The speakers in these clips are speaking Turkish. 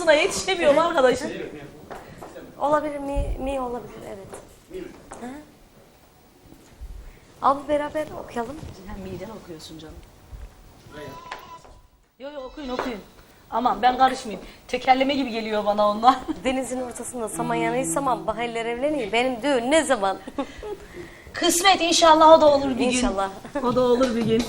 hızına yetişemiyorum arkadaşım. Olabilir mi? Mi olabilir evet. Hı? Al bu beraber okuyalım. Sen miden okuyorsun canım. Yok yok okuyun okuyun. Aman ben karışmayayım. Tekerleme gibi geliyor bana onlar. Denizin ortasında saman yanıysamam bahaller evleneyim. Benim düğün ne zaman? Kısmet inşallah o da olur bir gün. İnşallah. O da olur bir gün.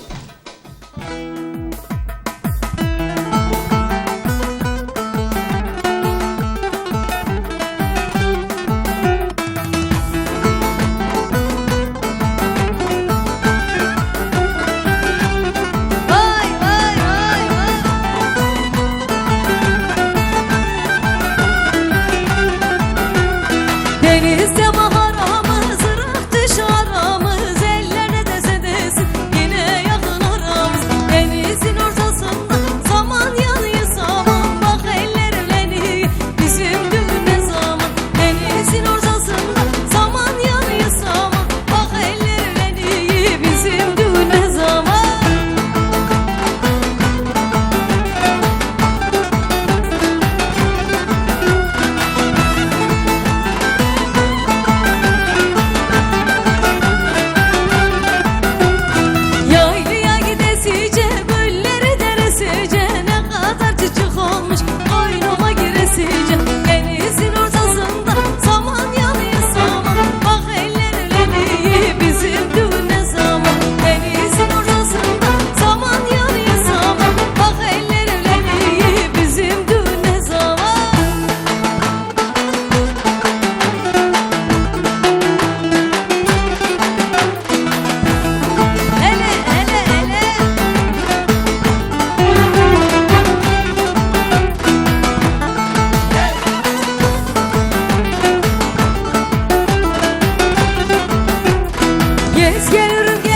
Quiero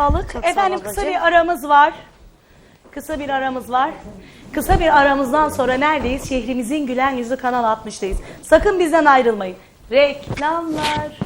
sağlık. Çok sağ Efendim kısa bir aramız var. Kısa bir aramız var. Kısa bir aramızdan sonra neredeyiz? Şehrimizin gülen yüzü Kanal 60'dayız. Sakın bizden ayrılmayın. Reklamlar.